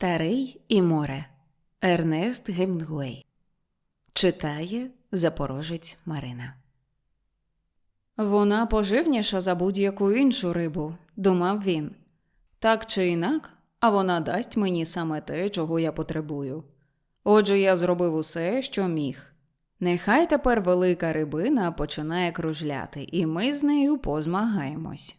Старий і море Ернест Гемінгуей Читає Запорожець Марина. Вона поживніша за будь-яку іншу рибу, думав він. Так чи інак, а вона дасть мені саме те, чого я потребую. Отже, я зробив усе, що міг. Нехай тепер велика рибина починає кружляти, і ми з нею позмагаємось.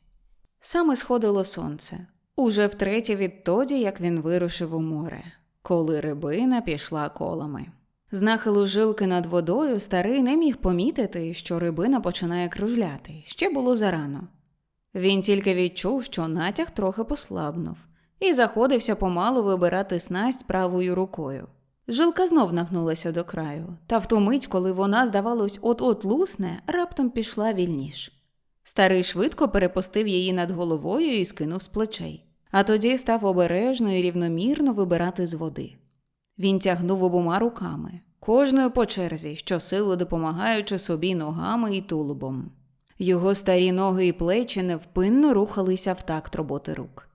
Саме сходило сонце. Уже втретє відтоді, як він вирушив у море, коли рибина пішла колами. З нахилу жилки над водою старий не міг помітити, що рибина починає кружляти, ще було зарано. Він тільки відчув, що натяг трохи послабнув, і заходився помалу вибирати снасть правою рукою. Жилка знов напнулася до краю, та в ту мить, коли вона, здавалось, от-от лусне, раптом пішла вільніш. Старий швидко перепустив її над головою і скинув з плечей а тоді став обережно і рівномірно вибирати з води. Він тягнув обома руками, кожною по черзі, щосили допомагаючи собі ногами і тулубом. Його старі ноги і плечі невпинно рухалися в такт роботи рук.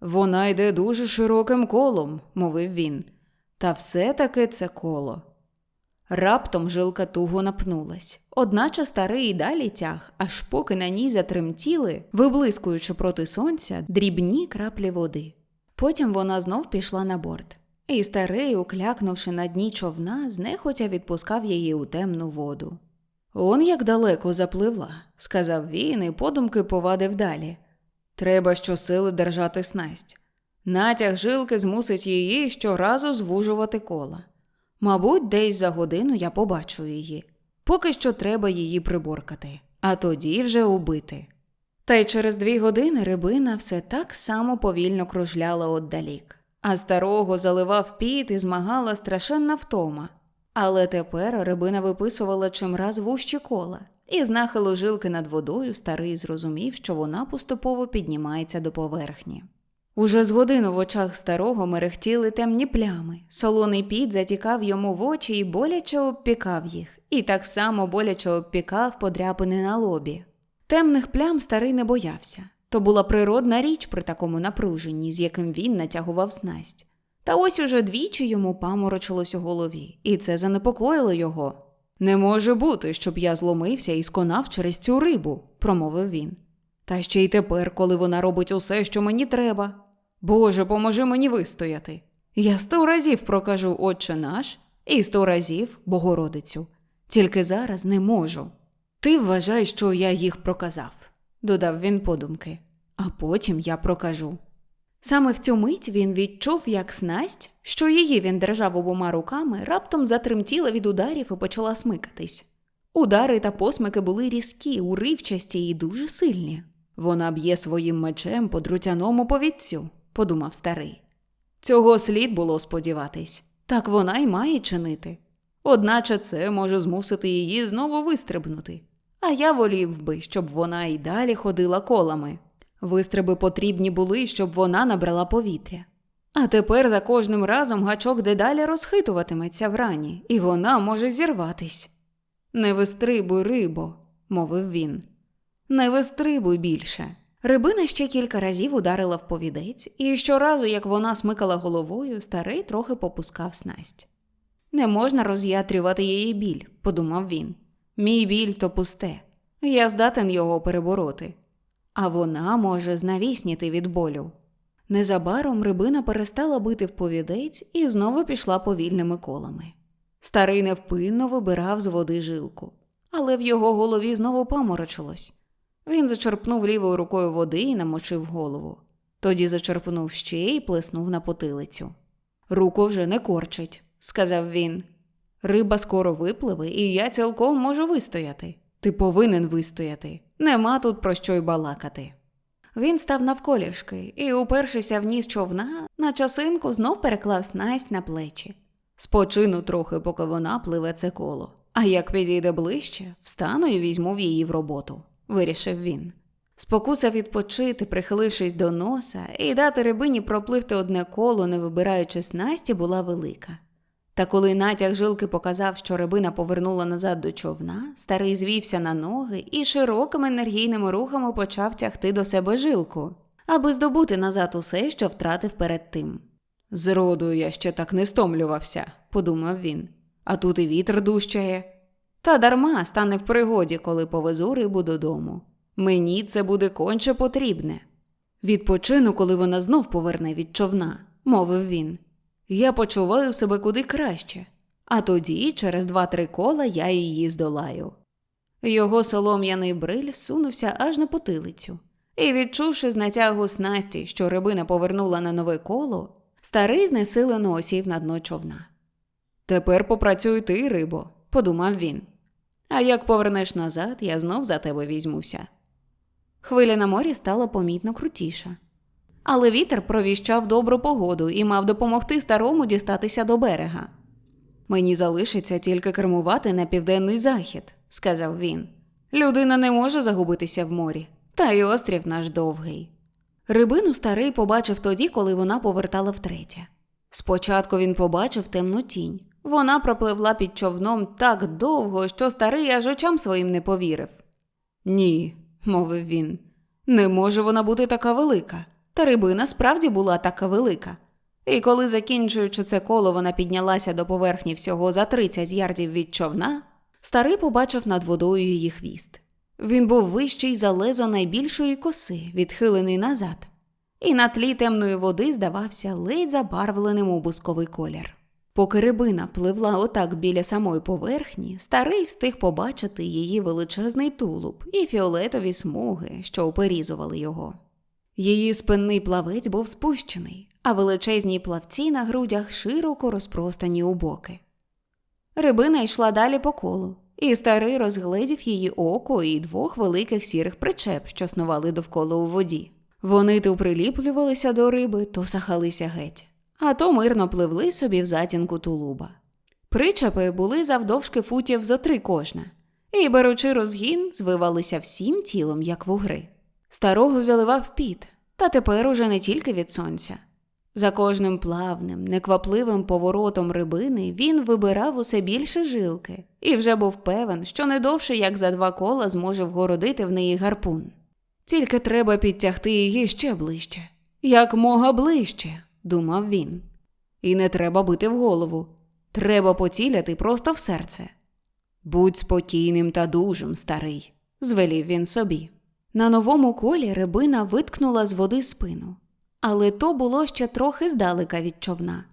Вона йде дуже широким колом, мовив він, та все таки це коло. Раптом жилка туго напнулась, одначе старий і далі тяг, аж поки на ній затремтіли, виблискуючи проти сонця дрібні краплі води. Потім вона знов пішла на борт, і старий, уклякнувши на дні човна, знехотя відпускав її у темну воду. Он як далеко запливла, сказав він і подумки повадив далі. Треба щосили держати снасть. Натяг жилки змусить її щоразу звужувати кола. Мабуть, десь за годину я побачу її. Поки що треба її приборкати, а тоді вже убити. Та й через дві години рибина все так само повільно кружляла отдалік, а старого заливав піт і змагала страшенна втома. Але тепер рибина виписувала чимраз вущі кола, і з нахилу жилки над водою старий зрозумів, що вона поступово піднімається до поверхні. Уже з годину в очах старого мерехтіли темні плями. Солоний піт затікав йому в очі і боляче обпікав їх, і так само боляче обпікав подряпини на лобі. Темних плям старий не боявся. То була природна річ при такому напруженні, з яким він натягував снасть. Та ось уже двічі йому паморочилось у голові, і це занепокоїло його. Не може бути, щоб я зломився і сконав через цю рибу, промовив він. Та ще й тепер, коли вона робить усе, що мені треба. Боже, поможи мені вистояти. Я сто разів прокажу Отче наш і сто разів Богородицю. Тільки зараз не можу. Ти вважай, що я їх проказав, додав він подумки, а потім я прокажу. Саме в цю мить він відчув, як снасть, що її він держав обома руками, раптом затремтіла від ударів і почала смикатись. Удари та посмики були різкі, уривчасті і дуже сильні. Вона б'є своїм мечем по друтяному повідцю подумав старий. Цього слід було сподіватись, так вона й має чинити. Одначе це може змусити її знову вистрибнути. А я волів би, щоб вона й далі ходила колами. Вистриби потрібні були, щоб вона набрала повітря. А тепер за кожним разом гачок дедалі розхитуватиметься врані, і вона може зірватись. Не вистрибуй, рибо, мовив він. Не вистрибуй більше. Рибина ще кілька разів ударила в повідець, і щоразу, як вона смикала головою, старий трохи попускав снасть. Не можна роз'ятрювати її біль, подумав він. Мій біль то пусте, я здатен його перебороти, а вона може знавісніти від болю. Незабаром рибина перестала бити в повідець і знову пішла повільними колами. Старий невпинно вибирав з води жилку, але в його голові знову паморочилось. Він зачерпнув лівою рукою води і намочив голову. Тоді зачерпнув ще і плеснув на потилицю. Руку вже не корчить, сказав він. Риба скоро випливе, і я цілком можу вистояти. Ти повинен вистояти. Нема тут про що й балакати. Він став навколішки і, упершися в ніс човна, на часинку знов переклав снасть на плечі. Спочину трохи, поки вона пливе це коло, а як підійде ближче, встану і візьму в її в роботу вирішив він. Спокуса відпочити, прихилившись до носа, і дати рибині пропливти одне коло, не вибираючи снасті, була велика. Та коли натяг жилки показав, що рибина повернула назад до човна, старий звівся на ноги і широкими енергійними рухами почав тягти до себе жилку, аби здобути назад усе, що втратив перед тим. Зроду я ще так не стомлювався, подумав він. А тут і вітер дужчає. Та дарма стане в пригоді, коли повезу рибу додому. Мені це буде конче потрібне. Відпочину, коли вона знов поверне від човна, мовив він. Я почуваю себе куди краще, а тоді, через два-три кола, я її здолаю. Його солом'яний бриль сунувся аж на потилицю, і, відчувши з натягу снасті, що рибина повернула на нове коло, старий знесилено осів на дно човна. Тепер попрацюй ти, рибо, подумав він. А як повернеш назад, я знов за тебе візьмуся. Хвиля на морі стала помітно крутіша. Але вітер провіщав добру погоду і мав допомогти старому дістатися до берега. Мені залишиться тільки кермувати на південний захід, сказав він. Людина не може загубитися в морі, та й острів наш довгий. Рибину старий побачив тоді, коли вона повертала втретє. Спочатку він побачив темну тінь. Вона пропливла під човном так довго, що старий аж очам своїм не повірив. Ні, мовив він, не може вона бути така велика. Та рибина справді була така велика. І коли, закінчуючи це коло, вона піднялася до поверхні всього за 30 ярдів від човна, старий побачив над водою її хвіст. Він був вищий за лезо найбільшої коси, відхилений назад, і на тлі темної води здавався ледь забарвленим у бусковий колір. Поки рибина пливла отак біля самої поверхні, старий встиг побачити її величезний тулуб і фіолетові смуги, що оперізували його. Її спинний плавець був спущений, а величезні плавці на грудях широко розпростані у боки. Рибина йшла далі по колу, і старий розгледів її око і двох великих сірих причеп, що снували довкола у воді. Вони то приліплювалися до риби, то сахалися геть, а то мирно пливли собі в затінку тулуба. Причепи були завдовжки футів зо три кожна, і, беручи розгін, звивалися всім тілом, як вугри. Старого заливав піт, та тепер уже не тільки від сонця. За кожним плавним, неквапливим поворотом рибини він вибирав усе більше жилки і вже був певен, що не довше, як за два кола зможе вгородити в неї гарпун. Тільки треба підтягти її ще ближче, як мога ближче, думав він. І не треба бити в голову, треба поціляти просто в серце. Будь спокійним та дужим, старий, звелів він собі. На новому колі рибина виткнула з води спину, але то було ще трохи здалека від човна.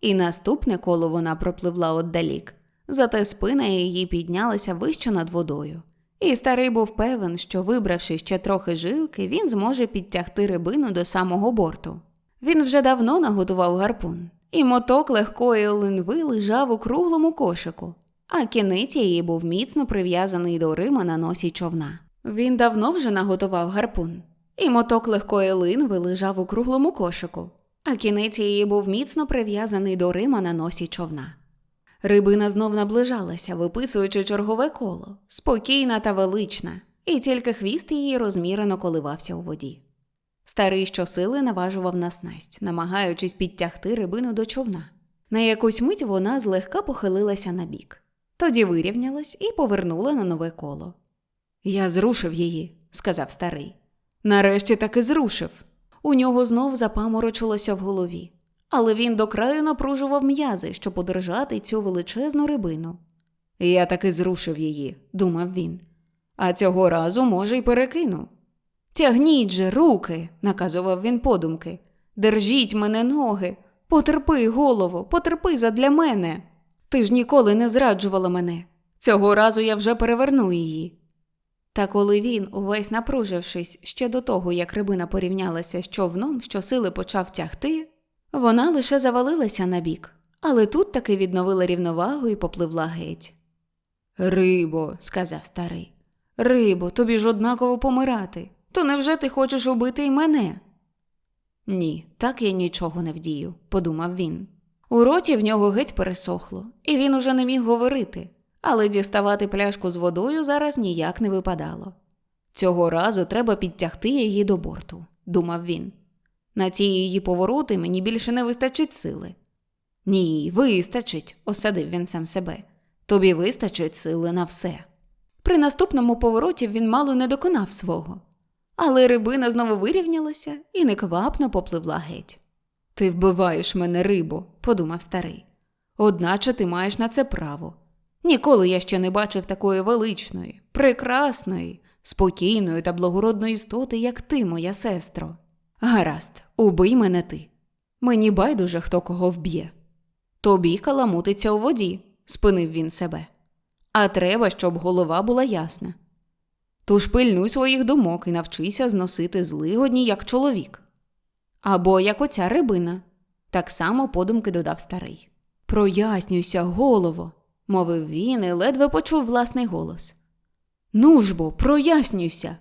І наступне коло вона пропливла отдалік, зате спина її піднялася вище над водою. І старий був певен, що, вибравши ще трохи жилки, він зможе підтягти рибину до самого борту. Він вже давно наготував гарпун, і моток легкої линви лежав у круглому кошику, а кінець її був міцно прив'язаний до Рима на носі човна. Він давно вже наготував гарпун, і моток легкої линви лежав у круглому кошику, а кінець її був міцно прив'язаний до Рима на носі човна. Рибина знов наближалася, виписуючи чергове коло, спокійна та велична, і тільки хвіст її розмірено коливався у воді. Старий щосили наважував на снасть, намагаючись підтягти рибину до човна. На якусь мить вона злегка похилилася на бік, тоді вирівнялась і повернула на нове коло. Я зрушив її, сказав старий. Нарешті таки зрушив. У нього знов запаморочилося в голові, але він до краю напружував м'язи, щоб подержати цю величезну рибину. Я таки зрушив її, думав він. А цього разу, може, й перекину. Тягніть же руки, наказував він подумки. Держіть мене ноги, потерпи голову, потерпи задля мене. Ти ж ніколи не зраджувала мене. Цього разу я вже переверну її. Та коли він, увесь напружившись ще до того, як рибина порівнялася з човном, що сили почав тягти, вона лише завалилася на бік, але тут таки відновила рівновагу і попливла геть. Рибо, сказав старий, рибо, тобі ж однаково помирати. То невже ти хочеш убити й мене? Ні, так я нічого не вдію, подумав він. У роті в нього геть пересохло, і він уже не міг говорити але діставати пляшку з водою зараз ніяк не випадало. Цього разу треба підтягти її до борту, думав він. На ці її повороти мені більше не вистачить сили. Ні, вистачить, осадив він сам себе. Тобі вистачить сили на все. При наступному повороті він мало не доконав свого, але рибина знову вирівнялася і неквапно попливла геть. Ти вбиваєш мене, рибо, подумав старий. Одначе ти маєш на це право. Ніколи я ще не бачив такої величної, прекрасної, спокійної та благородної істоти, як ти, моя сестро. Гаразд, убий мене ти. Мені байдуже, хто кого вб'є. Тобі каламутиться у воді, спинив він себе. А треба, щоб голова була ясна. Тож пильнуй своїх думок і навчися зносити злигодні, як чоловік. Або як оця рибина, так само подумки додав старий. Прояснюйся, голово, мовив він і ледве почув власний голос. Ну ж бо, прояснюйся.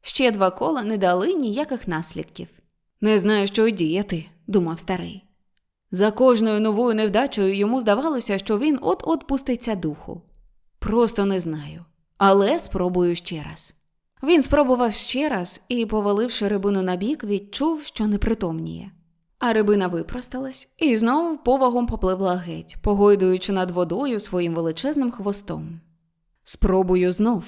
Ще два кола не дали ніяких наслідків. Не знаю, що й діяти, думав старий. За кожною новою невдачею йому здавалося, що він от-от пуститься духу. Просто не знаю, але спробую ще раз. Він спробував ще раз і, поваливши рибину на бік, відчув, що непритомніє. А рибина випросталась і знову повагом попливла геть, погойдуючи над водою своїм величезним хвостом. Спробую знов,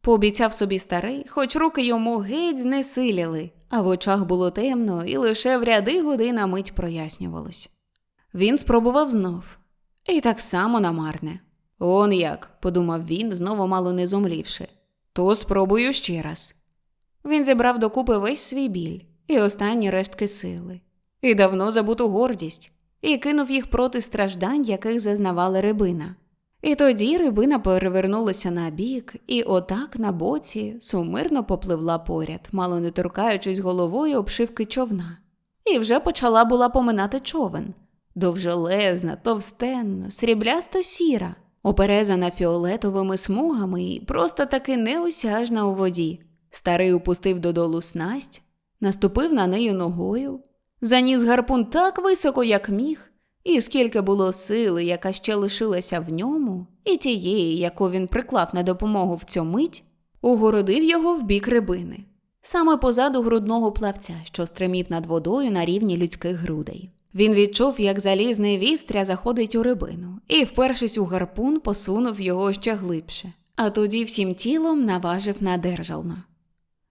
пообіцяв собі старий, хоч руки йому геть знесиліли, а в очах було темно, і лише в ряди годи на мить прояснювалось. Він спробував знов, і так само намарне. Он як, подумав він, знову мало не зомлівши. То спробую ще раз. Він зібрав докупи весь свій біль і останні рештки сили, і давно забуту гордість, і кинув їх проти страждань, яких зазнавала рибина. І тоді рибина перевернулася на бік, і отак на боці сумирно попливла поряд, мало не торкаючись головою обшивки човна, і вже почала була поминати човен довжелезна, товстенна, сріблясто сіра, оперезана фіолетовими смугами і просто таки неосяжна у воді. Старий упустив додолу снасть, наступив на нею ногою, заніс гарпун так високо, як міг, і скільки було сили, яка ще лишилася в ньому, і тієї, яку він приклав на допомогу в цю мить, угородив його в бік рибини, саме позаду грудного плавця, що стримів над водою на рівні людських грудей. Він відчув, як залізний вістря заходить у рибину, і, впершись у гарпун, посунув його ще глибше, а тоді всім тілом наважив на держална.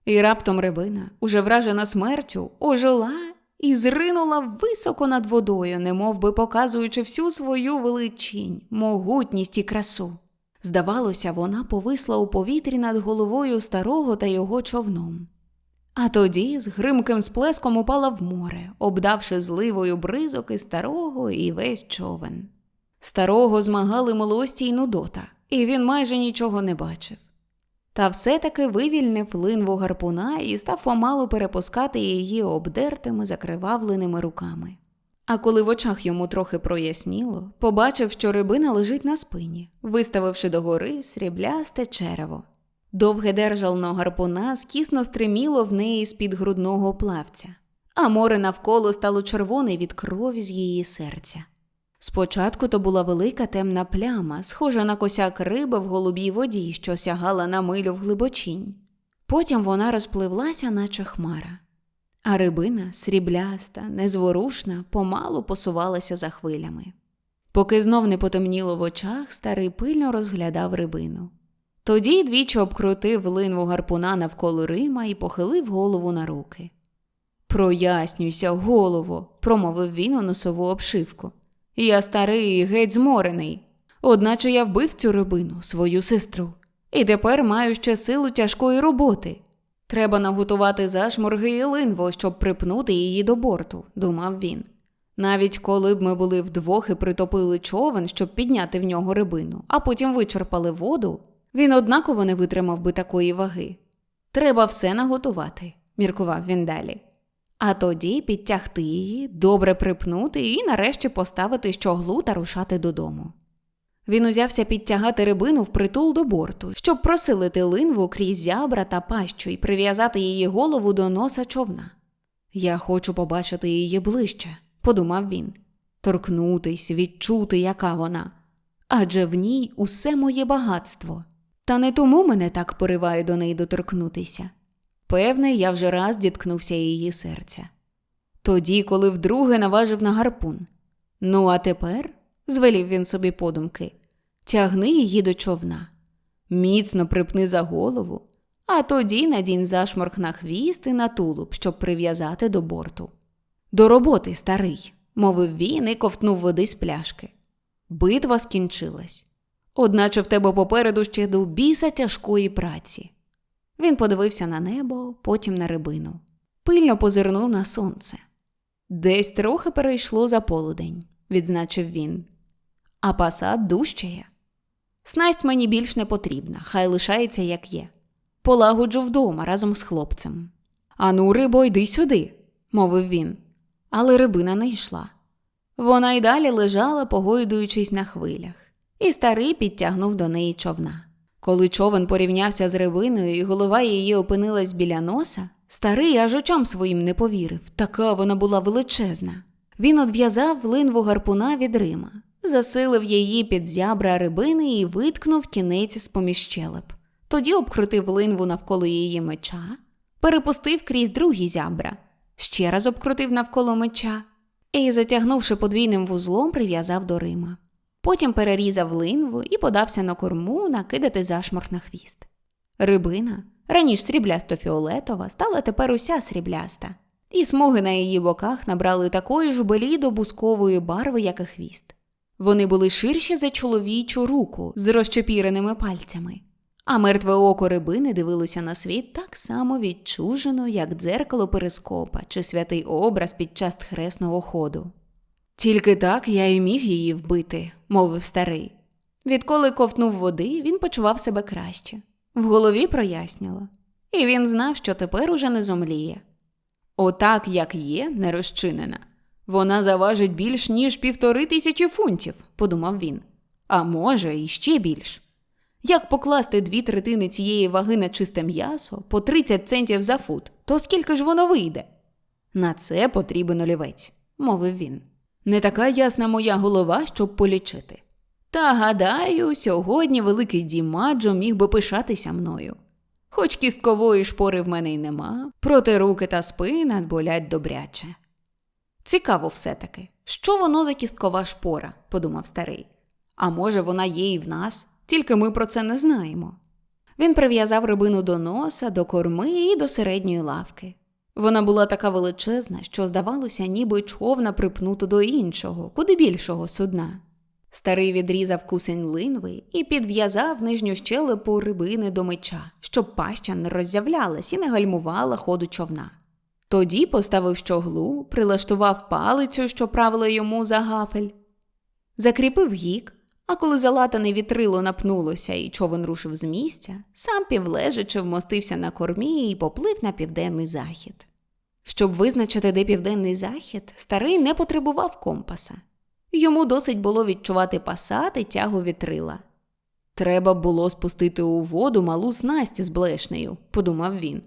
І раптом рибина, уже вражена смертю, ожила і зринула високо над водою, немов би показуючи всю свою величінь, могутність і красу. Здавалося, вона повисла у повітрі над головою старого та його човном. А тоді з гримким сплеском упала в море, обдавши зливою бризок і старого і весь човен. Старого змагали милості й нудота, і він майже нічого не бачив. Та все-таки вивільнив линву гарпуна і став помалу перепускати її обдертими, закривавленими руками. А коли в очах йому трохи проясніло, побачив, що рибина лежить на спині, виставивши догори сріблясте черево. Довге держално гарпуна скісно стриміло в неї з під грудного плавця, а море навколо стало червоне від крові з її серця. Спочатку то була велика темна пляма, схожа на косяк риби в голубій воді, що сягала на милю в глибочінь. Потім вона розпливлася, наче хмара, а рибина, срібляста, незворушна, помалу посувалася за хвилями. Поки знов не потемніло в очах, старий пильно розглядав рибину. Тоді двічі обкрутив линву гарпуна навколо Рима і похилив голову на руки. Прояснюйся, голово, промовив він у носову обшивку. Я старий і геть зморений. Одначе я вбив цю рибину, свою сестру, і тепер маю ще силу тяжкої роботи. Треба наготувати зашморги і линво, щоб припнути її до борту, думав він. Навіть коли б ми були вдвох і притопили човен, щоб підняти в нього рибину, а потім вичерпали воду, він однаково не витримав би такої ваги. Треба все наготувати, міркував він далі. А тоді підтягти її, добре припнути і нарешті поставити щоглу та рушати додому. Він узявся підтягати рибину впритул до борту, щоб просилити линву крізь зябра та пащу і прив'язати її голову до носа човна. Я хочу побачити її ближче, подумав він, торкнутись, відчути, яка вона. Адже в ній усе моє багатство. Та не тому мене так пориває до неї доторкнутися. Певне, я вже раз діткнувся її серця. Тоді, коли вдруге наважив на гарпун. Ну, а тепер, звелів він собі подумки, тягни її до човна, міцно припни за голову, а тоді надінь зашморг на хвіст і на тулуб, щоб прив'язати до борту. До роботи, старий, мовив він і ковтнув води з пляшки. Битва скінчилась. Одначе в тебе попереду ще до біса тяжкої праці. Він подивився на небо, потім на рибину. Пильно позирнув на сонце. Десь трохи перейшло за полудень, відзначив він. А пасад дужчає. Снасть мені більш не потрібна, хай лишається, як є. Полагоджу вдома разом з хлопцем. Ану, рибо, йди сюди, мовив він. Але рибина не йшла. Вона й далі лежала, погойдуючись на хвилях, і старий підтягнув до неї човна. Коли човен порівнявся з рибиною і голова її опинилась біля носа, старий аж очам своїм не повірив, така вона була величезна. Він одв'язав линву гарпуна від Рима, засилив її під зябра рибини і виткнув кінець з поміж щелеп. Тоді обкрутив линву навколо її меча, перепустив крізь другі зябра, ще раз обкрутив навколо меча і, затягнувши подвійним вузлом, прив'язав до Рима. Потім перерізав линву і подався на корму накидати зашморг на хвіст. Рибина, раніше сріблясто фіолетова, стала тепер уся срібляста, і смуги на її боках набрали такої ж белідо бускової барви, як і хвіст. Вони були ширші за чоловічу руку з розчепіреними пальцями, а мертве око рибини дивилося на світ так само відчужено, як дзеркало перископа чи святий образ під час хресного ходу. Тільки так я й міг її вбити, мовив старий. Відколи ковтнув води, він почував себе краще. В голові проясніло, і він знав, що тепер уже не зомліє. Отак, як є, не розчинена. Вона заважить більш ніж півтори тисячі фунтів, подумав він. А може, і ще більш. Як покласти дві третини цієї ваги на чисте м'ясо по 30 центів за фут, то скільки ж воно вийде? На це потрібен олівець, мовив він. Не така ясна моя голова, щоб полічити. Та гадаю, сьогодні великий Дімаджо міг би пишатися мною. Хоч кісткової шпори в мене й нема, проте руки та спина болять добряче. Цікаво все таки, що воно за кісткова шпора, подумав старий. А може, вона є і в нас, тільки ми про це не знаємо. Він прив'язав рибину до носа, до корми і до середньої лавки. Вона була така величезна, що, здавалося, ніби човна припнуто до іншого, куди більшого судна. Старий відрізав кусень линви і підв'язав нижню щелепу рибини до меча, щоб паща не роззявлялась і не гальмувала ходу човна. Тоді поставив щоглу, прилаштував палицю, що правила йому за гафель, закріпив гік, а коли залатане вітрило напнулося і човен рушив з місця, сам півлежачи вмостився на кормі і поплив на південний захід. Щоб визначити, де південний захід, старий не потребував компаса. Йому досить було відчувати пасати і тягу вітрила. Треба було спустити у воду малу снасть з блешнею, подумав він.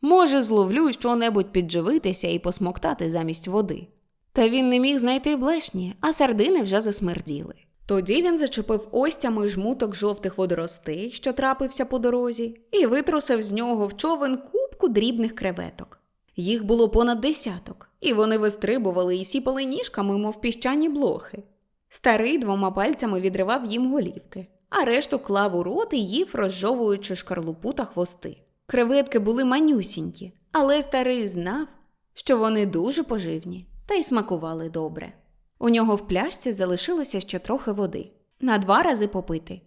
Може, зловлю що-небудь підживитися і посмоктати замість води. Та він не міг знайти блешні, а сардини вже засмерділи. Тоді він зачепив остями жмуток жовтих водоростей, що трапився по дорозі, і витрусив з нього в човен кубку дрібних креветок. Їх було понад десяток, і вони вистрибували і сіпали ніжками, мов піщані блохи. Старий двома пальцями відривав їм голівки, а решту клав у рот і їв, розжовуючи шкарлупу та хвости. Креветки були манюсінькі, але старий знав, що вони дуже поживні та й смакували добре. У нього в пляшці залишилося ще трохи води, на два рази попити.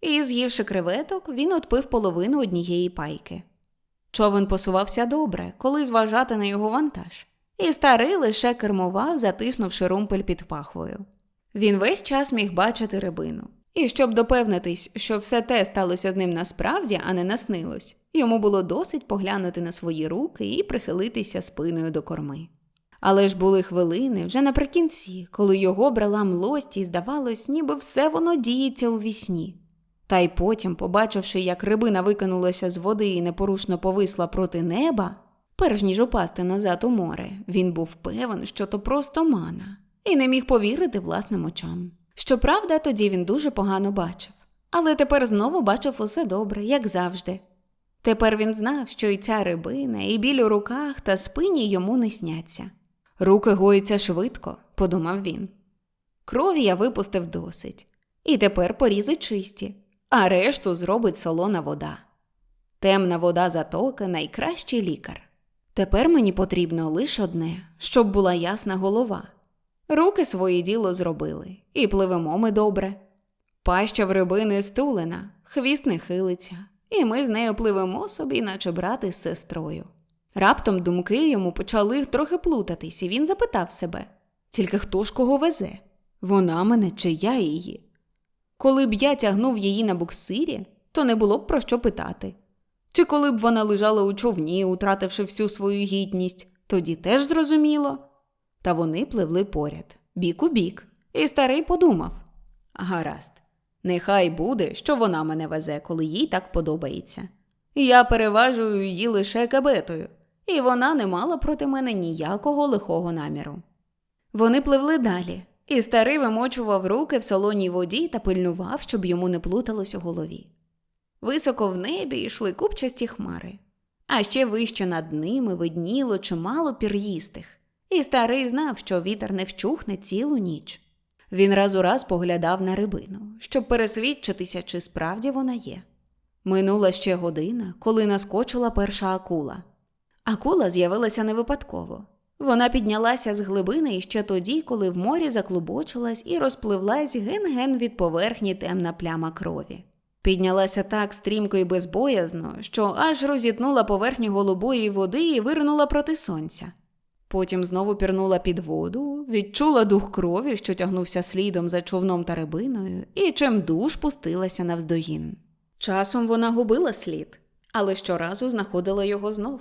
І, з'ївши креветок, він отпив половину однієї пайки. Човен посувався добре, коли зважати на його вантаж, і старий лише кермував, затиснувши румпель під пахвою. Він весь час міг бачити рибину. І щоб допевнитись, що все те сталося з ним насправді, а не наснилось, йому було досить поглянути на свої руки і прихилитися спиною до корми. Але ж були хвилини вже наприкінці, коли його брала млость і здавалось, ніби все воно діється у вісні. Та й потім, побачивши, як рибина викинулася з води і непорушно повисла проти неба, перш ніж упасти назад у море, він був певен, що то просто мана, і не міг повірити власним очам. Щоправда, тоді він дуже погано бачив, але тепер знову бачив усе добре, як завжди. Тепер він знав, що і ця рибина, і біль у руках та спині йому не сняться. Руки гоїться швидко, подумав він. Крові я випустив досить, і тепер порізи чисті, а решту зробить солона вода. Темна вода затоки найкращий лікар. Тепер мені потрібно лише одне, щоб була ясна голова. Руки своє діло зробили, і пливемо ми добре. Паща в рибини стулена, хвіст не хилиться, і ми з нею пливемо собі, наче брати з сестрою. Раптом думки йому почали трохи плутатись, і він запитав себе тільки хто ж кого везе? Вона мене чи я її? Коли б я тягнув її на буксирі, то не було б про що питати. Чи коли б вона лежала у човні, утративши всю свою гідність, тоді теж зрозуміло. Та вони пливли поряд, бік у бік, і старий подумав гаразд, нехай буде, що вона мене везе, коли їй так подобається. Я переважую її лише кабетою, і вона не мала проти мене ніякого лихого наміру. Вони пливли далі, і старий вимочував руки в солоній воді та пильнував, щоб йому не плуталось у голові. Високо в небі йшли купчасті хмари, а ще вище над ними видніло чимало пір'їстих, і старий знав, що вітер не вчухне цілу ніч. Він раз у раз поглядав на рибину, щоб пересвідчитися, чи справді вона є. Минула ще година, коли наскочила перша акула. Акула з'явилася не випадково. Вона піднялася з глибини іще тоді, коли в морі заклубочилась і розпливлась ген-ген від поверхні темна пляма крові. Піднялася так стрімко і безбоязно, що аж розітнула поверхню голубої води і вирнула проти сонця. Потім знову пірнула під воду, відчула дух крові, що тягнувся слідом за човном та рибиною, і чимдуж пустилася навздогін. Часом вона губила слід, але щоразу знаходила його знов.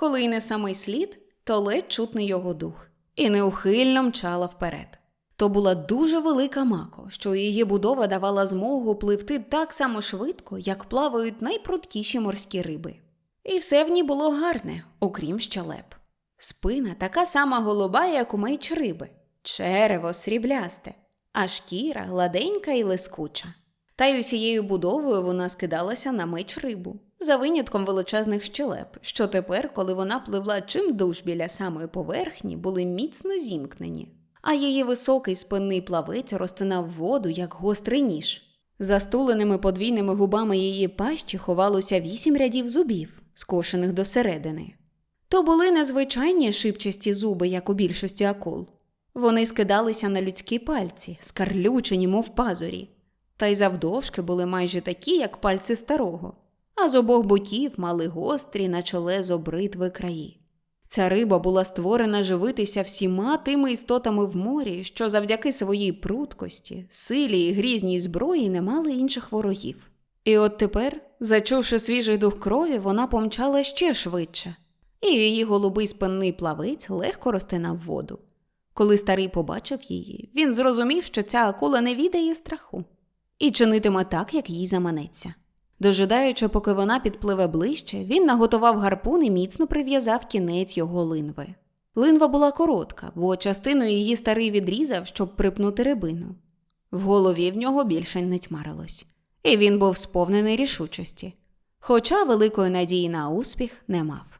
Коли й не самий слід, то ледь чутний його дух, і неухильно мчала вперед. То була дуже велика мако, що її будова давала змогу пливти так само швидко, як плавають найпрудкіші морські риби. І все в ній було гарне, окрім щелеп. Спина така сама голуба, як у меч риби, черево сріблясте, а шкіра гладенька і лискуча. Та й усією будовою вона скидалася на меч рибу, за винятком величезних щелеп, що тепер, коли вона пливла чим душ біля самої поверхні, були міцно зімкнені, а її високий спинний плавець розтинав воду, як гострий ніж. За стуленими подвійними губами її пащі ховалося вісім рядів зубів, скошених досередини. То були незвичайні шипчасті зуби, як у більшості акул. Вони скидалися на людські пальці, скарлючені, мов пазурі, та й завдовжки були майже такі, як пальці старого, а з обох боків мали гострі, наче лезо бритви краї. Ця риба була створена живитися всіма тими істотами в морі, що завдяки своїй пруткості, силі і грізній зброї не мали інших ворогів. І от тепер, зачувши свіжий дух крові, вона помчала ще швидше, і її голубий спинний плавець легко розтинав воду. Коли старий побачив її, він зрозумів, що ця акула не відає страху і чинитиме так, як їй заманеться. Дожидаючи, поки вона підпливе ближче, він наготував гарпун і міцно прив'язав кінець його линви. Линва була коротка, бо частину її старий відрізав, щоб припнути рибину. В голові в нього більше не тьмарилось, і він був сповнений рішучості, хоча великої надії на успіх не мав.